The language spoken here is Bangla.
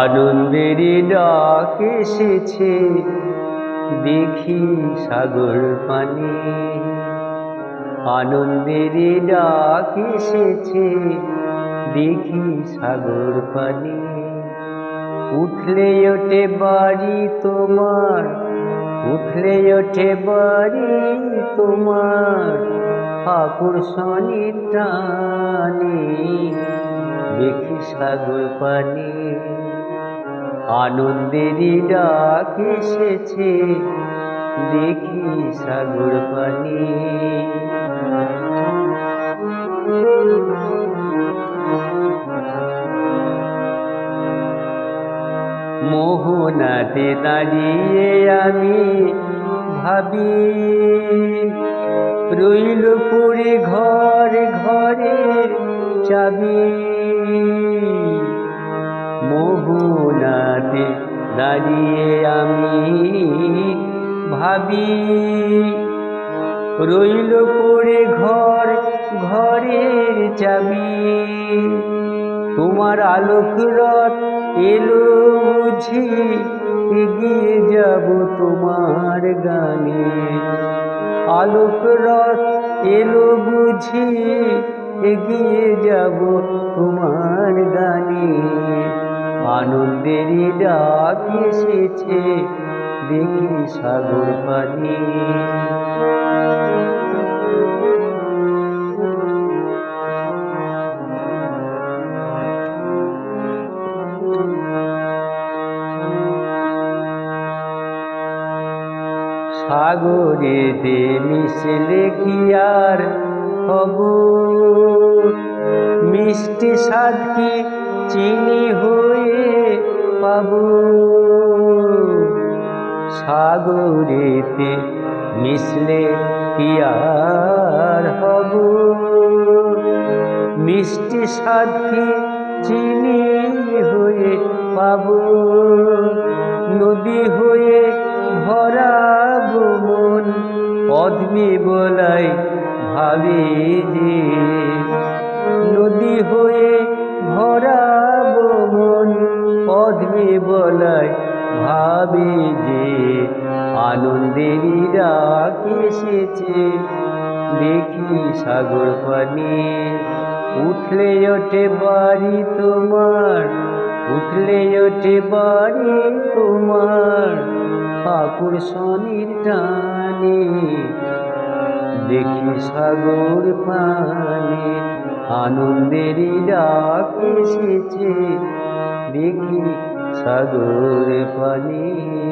আনন্দেরই ডাক এসেছে, দেখি সাগর পানি। আনন্দেরই ডাক এসেছে, দেখি সাগর পানি। উঠলে ওঠে বাড়ি তোমার উঠলে ওঠে বাড়ি তোমার আকর্ষণের টানে। দেখি সাগর পানি আনন্দেরই ডাক এসেছে। দেখি সাগর পানি। মোহনাতে দাঁড়িয়ে আমি ভাবি, রইল পড়ে ঘর ঘরে চাবি। মোহনাতে দাঁড়িয়ে আমি ভাবি, রইল পড়ে ঘর ঘরের চাবি। তোমার আলোক রথ এলো বুঝি, এগিয়ে যাব তোমার গানে। আলোক রথ এলো বুঝি, এগিয়ে যাব তোমার গানে। আনন্দেরই ডাক এসেছে, দেখি সাগর পানি। সাগরেতে মিশলে কি আর হব? মিষ্টি স্বাদ চিনি হয়ে পাব? সাগরেতে মিশলে কি আর হব? মিষ্টি স্বাদ চিনি হয়ে পাব? নদী হয়ে ভরাব ভাবে যে আনন্দেরই ডাক এসেছে। দেখি সাগর পানি উঠলে ওঠে বাড়ি তোমার, উঠলে ওঠে বাড়ি তোমার আকর্ষণের টানে। দেখি সাগর পানে আনন্দেরই ডাক এসেছে। দেখি সাগর পানি